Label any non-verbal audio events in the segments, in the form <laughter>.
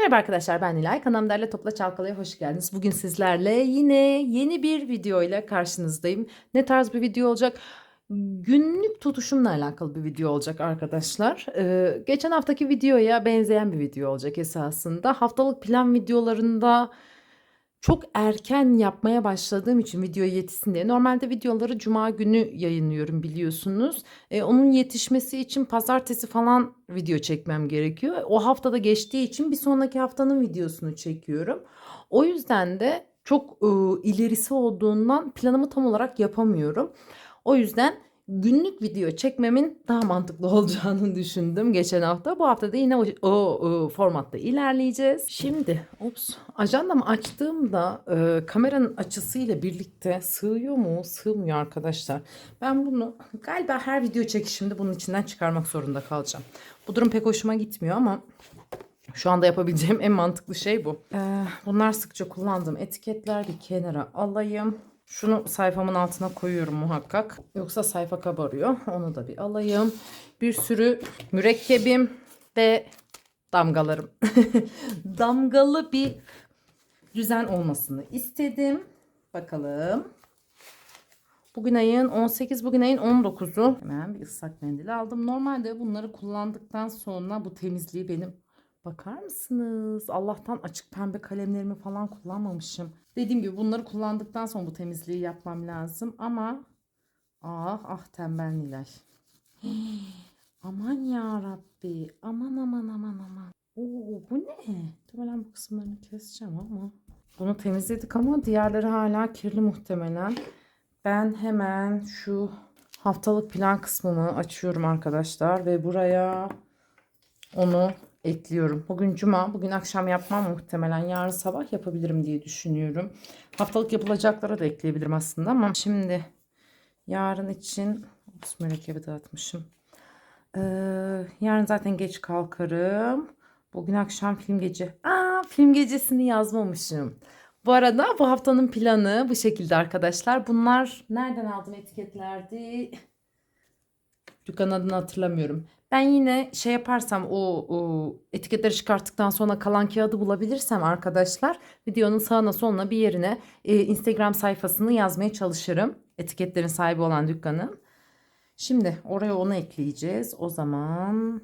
Merhaba arkadaşlar ben Nilay. Kanalım Derle Topla Çalkalı'ya hoş geldiniz. Bugün sizlerle yine yeni bir video ile karşınızdayım. Ne tarz bir video olacak? Günlük tutuşumla alakalı bir video olacak arkadaşlar. Ee, geçen haftaki videoya benzeyen bir video olacak esasında. Haftalık plan videolarında çok erken yapmaya başladığım için video yetişsin diye. Normalde videoları cuma günü yayınlıyorum biliyorsunuz. E, onun yetişmesi için pazartesi falan video çekmem gerekiyor. O haftada geçtiği için bir sonraki haftanın videosunu çekiyorum. O yüzden de çok e, ilerisi olduğundan planımı tam olarak yapamıyorum. O yüzden günlük video çekmemin daha mantıklı olacağını <laughs> düşündüm geçen hafta. Bu hafta da yine o, o, o formatta ilerleyeceğiz. Şimdi ops ajandamı açtığımda e, kameranın açısıyla birlikte sığıyor mu? Sığmıyor arkadaşlar. Ben bunu galiba her video çekişimde bunun içinden çıkarmak zorunda kalacağım. Bu durum pek hoşuma gitmiyor ama şu anda yapabileceğim en mantıklı şey bu. Ee, bunlar sıkça kullandığım etiketler bir kenara alayım. Şunu sayfamın altına koyuyorum muhakkak. Yoksa sayfa kabarıyor. Onu da bir alayım. Bir sürü mürekkebim ve damgalarım. <laughs> Damgalı bir düzen olmasını istedim. Bakalım. Bugün ayın 18, bugün ayın 19'u. Hemen bir ıslak mendil aldım. Normalde bunları kullandıktan sonra bu temizliği benim Bakar mısınız? Allah'tan açık pembe kalemlerimi falan kullanmamışım. Dediğim gibi bunları kullandıktan sonra bu temizliği yapmam lazım ama ah ah tembel Nilay. <gasps> Aman ya Rabbi. Aman aman aman aman. Oo bu ne? Muhtemelen bu kısımlarını keseceğim ama. Bunu temizledik ama diğerleri hala kirli muhtemelen. Ben hemen şu haftalık plan kısmını açıyorum arkadaşlar ve buraya onu ekliyorum. Bugün cuma, bugün akşam yapmam muhtemelen. Yarın sabah yapabilirim diye düşünüyorum. Haftalık yapılacaklara da ekleyebilirim aslında ama şimdi yarın için Ops, mürekkebi dağıtmışım. Ee, yarın zaten geç kalkarım. Bugün akşam film gece. Aa, film gecesini yazmamışım. Bu arada bu haftanın planı bu şekilde arkadaşlar. Bunlar nereden aldım etiketlerdi? Dükkan adını hatırlamıyorum. Ben yine şey yaparsam o, o etiketleri çıkarttıktan sonra kalan kağıdı bulabilirsem arkadaşlar videonun sağına soluna bir yerine e, Instagram sayfasını yazmaya çalışırım. Etiketlerin sahibi olan dükkanın. Şimdi oraya onu ekleyeceğiz. O zaman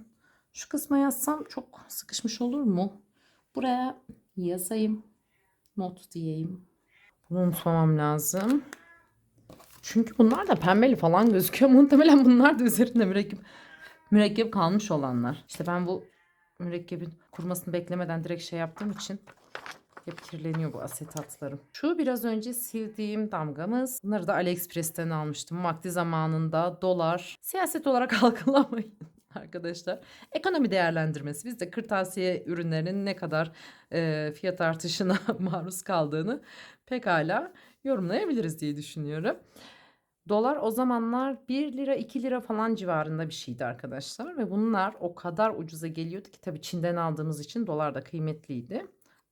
şu kısma yazsam çok sıkışmış olur mu? Buraya yazayım. Not diyeyim. Bunu unutmamam lazım. Çünkü bunlar da pembeli falan gözüküyor. <laughs> Muhtemelen bunlar da üzerinde mürekkep mürekkep kalmış olanlar. İşte ben bu mürekkebin kurumasını beklemeden direkt şey yaptığım için hep kirleniyor bu asetatlarım. Şu biraz önce sildiğim damgamız. Bunları da AliExpress'ten almıştım. Vakti zamanında dolar. Siyaset olarak <laughs> algılamayın arkadaşlar. Ekonomi değerlendirmesi. Biz de kırtasiye ürünlerinin ne kadar e, fiyat artışına <laughs> maruz kaldığını pekala yorumlayabiliriz diye düşünüyorum. Dolar o zamanlar 1 lira 2 lira falan civarında bir şeydi arkadaşlar. Ve bunlar o kadar ucuza geliyordu ki tabii Çin'den aldığımız için dolar da kıymetliydi.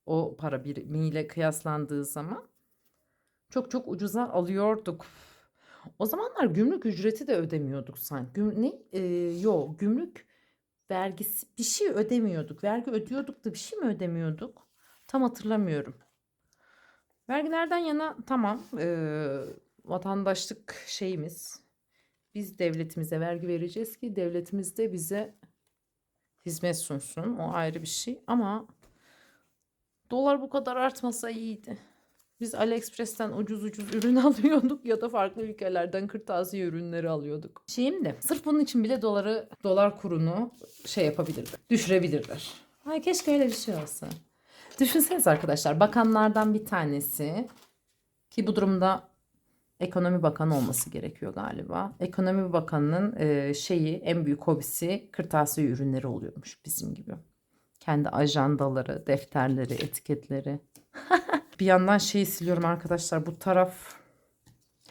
O para birimiyle kıyaslandığı zaman. Çok çok ucuza alıyorduk. O zamanlar gümrük ücreti de ödemiyorduk sanki. Güm ne? Ee, yo gümrük vergisi bir şey ödemiyorduk. Vergi ödüyorduk da bir şey mi ödemiyorduk? Tam hatırlamıyorum. Vergilerden yana tamam. Ee, vatandaşlık şeyimiz. Biz devletimize vergi vereceğiz ki devletimiz de bize hizmet sunsun. O ayrı bir şey ama dolar bu kadar artmasa iyiydi. Biz AliExpress'ten ucuz ucuz ürün <laughs> alıyorduk ya da farklı ülkelerden kırtasiye ürünleri alıyorduk. Şimdi sırf bunun için bile doları dolar kurunu şey yapabilirler. Düşürebilirler. Ay keşke öyle bir şey olsa. Düşünseniz arkadaşlar bakanlardan bir tanesi ki bu durumda Ekonomi Bakanı olması gerekiyor galiba. Ekonomi Bakanı'nın e, şeyi en büyük hobisi kırtasiye ürünleri oluyormuş bizim gibi. Kendi ajandaları, defterleri, etiketleri. <laughs> bir yandan şeyi siliyorum arkadaşlar. Bu taraf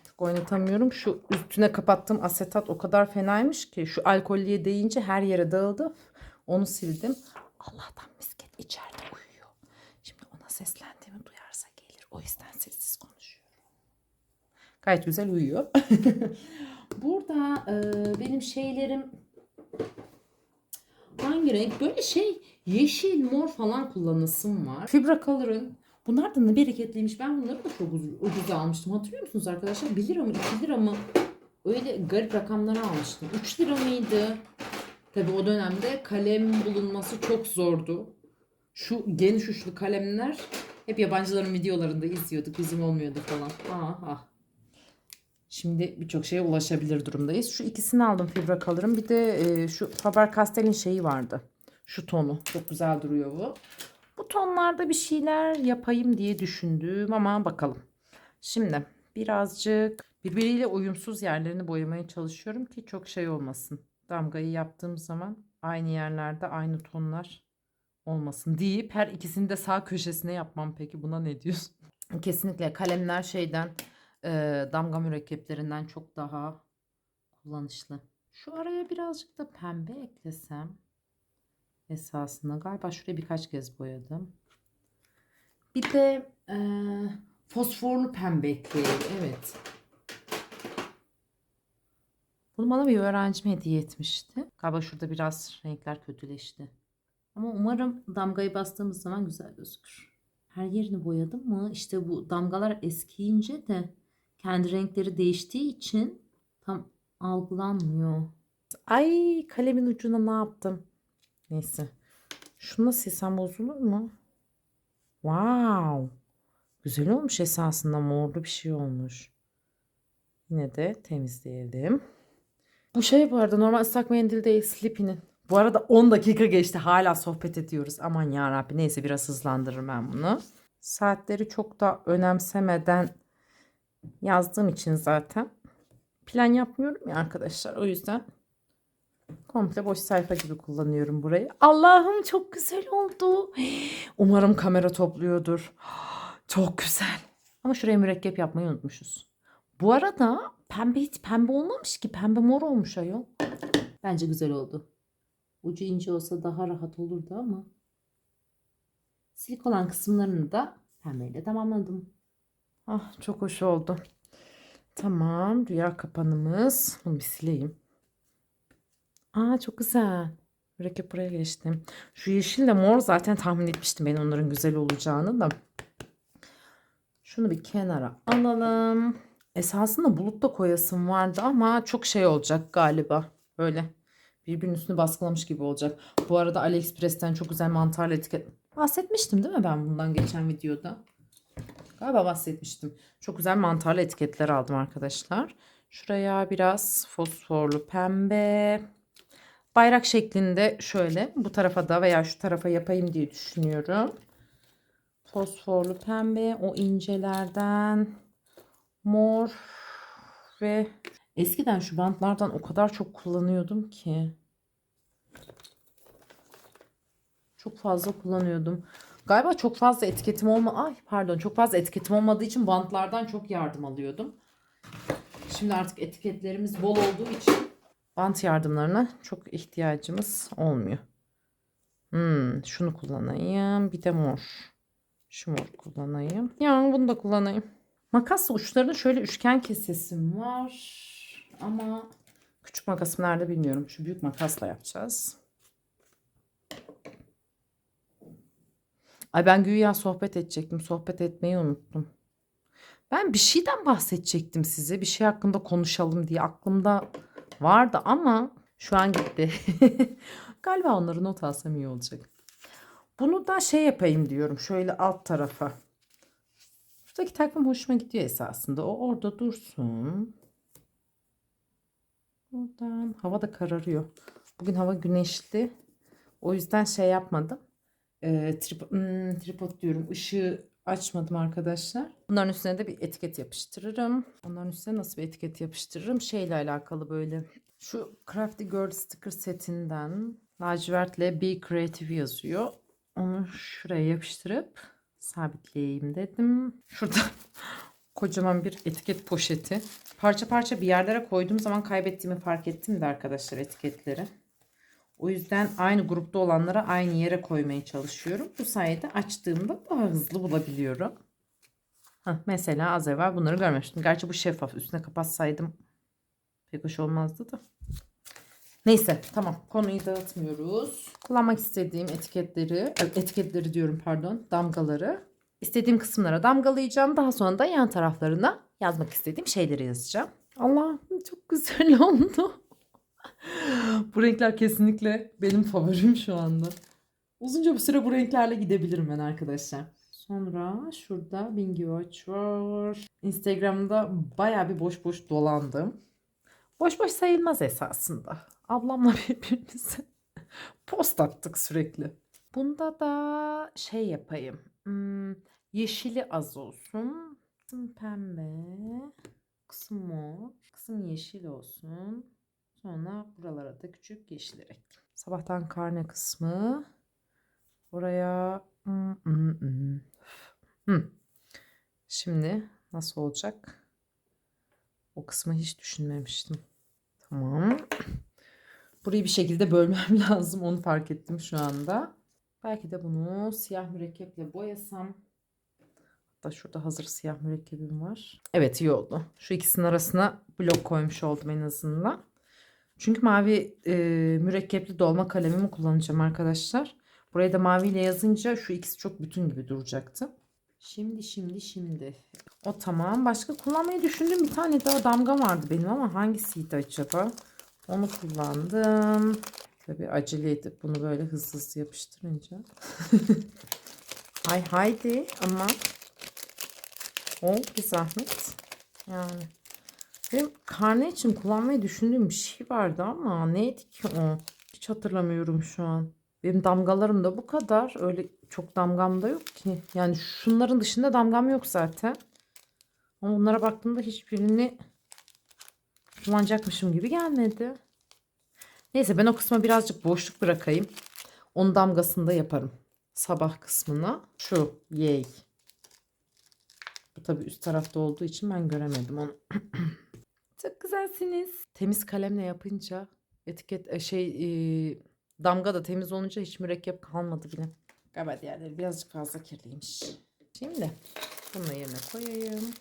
çok oynatamıyorum. Şu üstüne kapattığım asetat o kadar fenaymış ki şu alkollüye değince her yere dağıldı. Onu sildim. Allah'tan misket içeride uyuyor. Şimdi ona seslendiğimi duyarsa gelir. O yüzden sessiz konuşuyorum. Gayet güzel uyuyor. <laughs> Burada e, benim şeylerim hangi renk? Böyle şey yeşil, mor falan kullanasım var. Fibra Color'ın Bunlar da ne bereketliymiş. Ben bunları da çok ucuz, ucuz almıştım. Hatırlıyor musunuz arkadaşlar? 1 lira mı 2 lira mı? Öyle garip rakamlara almıştım. 3 lira mıydı? Tabi o dönemde kalem bulunması çok zordu. Şu geniş uçlu kalemler hep yabancıların videolarında izliyorduk. Bizim olmuyordu falan. Ah ah. Şimdi birçok şeye ulaşabilir durumdayız. Şu ikisini aldım Fibra Color'ın. Bir de e, şu Faber-Castell'in şeyi vardı. Şu tonu. Çok güzel duruyor bu. Bu tonlarda bir şeyler yapayım diye düşündüm ama bakalım. Şimdi birazcık birbiriyle uyumsuz yerlerini boyamaya çalışıyorum ki çok şey olmasın. Damgayı yaptığım zaman aynı yerlerde aynı tonlar olmasın deyip her ikisini de sağ köşesine yapmam peki buna ne diyorsun? Kesinlikle kalemler şeyden e, damga mürekkeplerinden çok daha kullanışlı. Şu araya birazcık da pembe eklesem esasında galiba şuraya birkaç kez boyadım. Bir de e, fosforlu pembe ekleyeyim. Evet. Bunu bana bir öğrencim hediye etmişti. Galiba şurada biraz renkler kötüleşti. Ama umarım damgayı bastığımız zaman güzel gözükür. Her yerini boyadım mı? İşte bu damgalar eskiyince de kendi renkleri değiştiği için tam algılanmıyor. Ay kalemin ucuna ne yaptım? Neyse. Şunu silsem bozulur mu? Wow. Güzel olmuş esasında morlu bir şey olmuş. Yine de temizleyelim. Bu şey bu arada normal ıslak mendil değil Slippy'nin. Bu arada 10 dakika geçti hala sohbet ediyoruz. Aman ya Rabbi neyse biraz hızlandırırım ben bunu. Saatleri çok da önemsemeden yazdığım için zaten plan yapmıyorum ya arkadaşlar. O yüzden komple boş sayfa gibi kullanıyorum burayı. Allah'ım çok güzel oldu. Umarım kamera topluyordur. Çok güzel. Ama şuraya mürekkep yapmayı unutmuşuz. Bu arada pembe hiç pembe olmamış ki. Pembe mor olmuş ayol. Bence güzel oldu. Ucu ince olsa daha rahat olurdu ama. Silik olan kısımlarını da pembeyle tamamladım. Ah çok hoş oldu. Tamam rüya kapanımız. Bunu bir sileyim. Aa çok güzel. Mürekkep buraya geçtim. Şu yeşille mor zaten tahmin etmiştim ben onların güzel olacağını da. Şunu bir kenara alalım. Esasında bulut da koyasım vardı ama çok şey olacak galiba. Böyle birbirinin üstünü baskılamış gibi olacak. Bu arada AliExpress'ten çok güzel mantarlı etiket. Bahsetmiştim değil mi ben bundan geçen videoda? Galiba bahsetmiştim. Çok güzel mantarlı etiketler aldım arkadaşlar. Şuraya biraz fosforlu pembe. Bayrak şeklinde şöyle bu tarafa da veya şu tarafa yapayım diye düşünüyorum. Fosforlu pembe o incelerden mor ve eskiden şu bantlardan o kadar çok kullanıyordum ki. Çok fazla kullanıyordum. Galiba çok fazla etiketim olma ay pardon çok fazla etiketim olmadığı için bantlardan çok yardım alıyordum. Şimdi artık etiketlerimiz bol olduğu için bant yardımlarına çok ihtiyacımız olmuyor. Hmm, şunu kullanayım. Bir de mor. Şu mor kullanayım. Ya bunu da kullanayım. Makasla uçlarında şöyle üçgen kesesim var. Ama küçük makasım nerede bilmiyorum. Şu büyük makasla yapacağız. Ay ben güya sohbet edecektim. Sohbet etmeyi unuttum. Ben bir şeyden bahsedecektim size. Bir şey hakkında konuşalım diye aklımda vardı ama şu an gitti. <laughs> Galiba onları not alsam iyi olacak. Bunu da şey yapayım diyorum. Şöyle alt tarafa. Şuradaki takvim hoşuma gidiyor esasında. O orada dursun. Buradan hava da kararıyor. Bugün hava güneşli. O yüzden şey yapmadım. Ee, trip, hmm, tripod diyorum. Işığı açmadım arkadaşlar. Bunların üstüne de bir etiket yapıştırırım. Onların üstüne nasıl bir etiket yapıştırırım? Şeyle alakalı böyle. Şu Crafty Girl sticker setinden lacivertle Be Creative yazıyor. Onu şuraya yapıştırıp sabitleyeyim dedim. Şurada <laughs> kocaman bir etiket poşeti. Parça parça bir yerlere koyduğum zaman kaybettiğimi fark ettim de arkadaşlar etiketleri. O yüzden aynı grupta olanlara aynı yere koymaya çalışıyorum. Bu sayede açtığımda daha hızlı bulabiliyorum. Heh, mesela az evvel bunları görmemiştim. Gerçi bu şeffaf. Üstüne kapatsaydım pek hoş olmazdı da. Neyse tamam konuyu dağıtmıyoruz. Kullanmak istediğim etiketleri, etiketleri diyorum pardon, damgaları istediğim kısımlara damgalayacağım. Daha sonra da yan taraflarına yazmak istediğim şeyleri yazacağım. Allah'ım çok güzel <laughs> oldu. Bu renkler kesinlikle benim favorim şu anda. Uzunca bir süre bu renklerle gidebilirim ben arkadaşlar. Sonra şurada Bingi Watch var. Instagram'da baya bir boş boş dolandım. Boş boş sayılmaz esasında. Ablamla <laughs> birbirimize post attık sürekli. Bunda da şey yapayım. Hmm, yeşili az olsun. Kısım pembe. Kısım mor. Kısım yeşil olsun. Sonra buralara da küçük yeşil. Sabahtan karne kısmı. Oraya. Şimdi nasıl olacak? O kısmı hiç düşünmemiştim. Tamam. Burayı bir şekilde bölmem <laughs> lazım. Onu fark ettim şu anda. Belki de bunu siyah mürekkeple boyasam. Hatta şurada hazır siyah mürekkebim var. Evet iyi oldu. Şu ikisinin arasına blok koymuş oldum en azından. Çünkü mavi e, mürekkepli dolma kalemimi kullanacağım arkadaşlar. Buraya da maviyle yazınca şu ikisi çok bütün gibi duracaktı. Şimdi şimdi şimdi. O tamam. Başka kullanmayı düşündüğüm bir tane daha damga vardı benim ama hangisiydi acaba? Onu kullandım. Tabii acele edip bunu böyle hızlı hızlı yapıştırınca. <laughs> Hay haydi ama o bir zahmet. Yani benim karne için kullanmayı düşündüğüm bir şey vardı ama neydi ki o? Hiç hatırlamıyorum şu an. Benim damgalarım da bu kadar. Öyle çok damgam da yok ki. Yani şunların dışında damgam yok zaten. Ama bunlara baktığımda hiçbirini kullanacakmışım gibi gelmedi. Neyse ben o kısma birazcık boşluk bırakayım. Onun damgasını da yaparım. Sabah kısmına. Şu yay. Bu tabii üst tarafta olduğu için ben göremedim onu. <clears throat> Çok güzelsiniz. Temiz kalemle yapınca etiket e, şey e, damga da temiz olunca hiç mürekkep kalmadı bile. Galiba diğerleri birazcık fazla kirliymiş. Şimdi bunu yerine koyayım.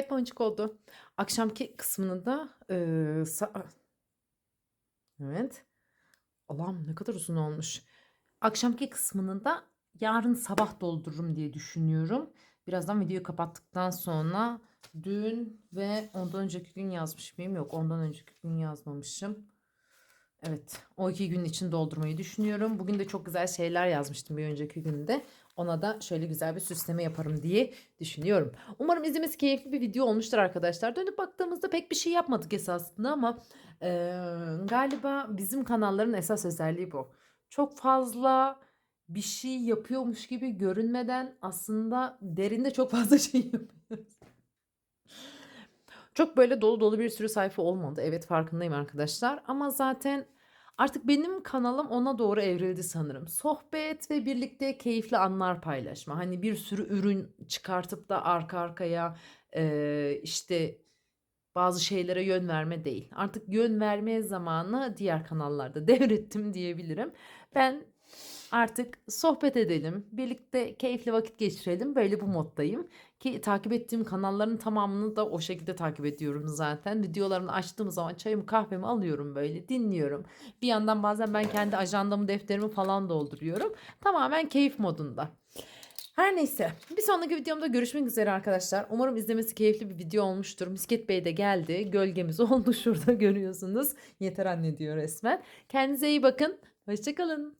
Gayet boncuk oldu. Akşamki kısmını da eee, sa- evet. Allah'ım ne kadar uzun olmuş. Akşamki kısmını da yarın sabah doldururum diye düşünüyorum. Birazdan videoyu kapattıktan sonra dün ve ondan önceki gün yazmış mıyım? Yok ondan önceki gün yazmamışım. Evet o iki gün için doldurmayı düşünüyorum. Bugün de çok güzel şeyler yazmıştım bir önceki günde. Ona da şöyle güzel bir süsleme yaparım diye düşünüyorum. Umarım izlemesi keyifli bir video olmuştur arkadaşlar. Dönüp baktığımızda pek bir şey yapmadık esasında ama eee, galiba bizim kanalların esas özelliği bu. Çok fazla bir şey yapıyormuş gibi görünmeden aslında derinde çok fazla <laughs> şey yapıyoruz. Çok böyle dolu dolu bir sürü sayfa olmadı. Evet farkındayım arkadaşlar. Ama zaten artık benim kanalım ona doğru evrildi sanırım. Sohbet ve birlikte keyifli anlar paylaşma. Hani bir sürü ürün çıkartıp da arka arkaya eee, işte bazı şeylere yön verme değil. Artık yön verme zamanı diğer kanallarda <laughs> devrettim diyebilirim. Ben artık sohbet edelim, birlikte keyifli vakit geçirelim. Böyle bu moddayım. Ki takip ettiğim kanalların tamamını da o şekilde takip ediyorum zaten. Videolarını açtığım zaman çayımı kahvemi alıyorum böyle dinliyorum. Bir yandan bazen ben kendi ajandamı defterimi falan dolduruyorum. Tamamen keyif modunda. Her neyse bir sonraki videomda görüşmek üzere arkadaşlar. Umarım izlemesi keyifli bir video olmuştur. Misket Bey de geldi. Gölgemiz <laughs> oldu şurada görüyorsunuz. Yeter anne diyor resmen. Kendinize iyi bakın. Hoşçakalın.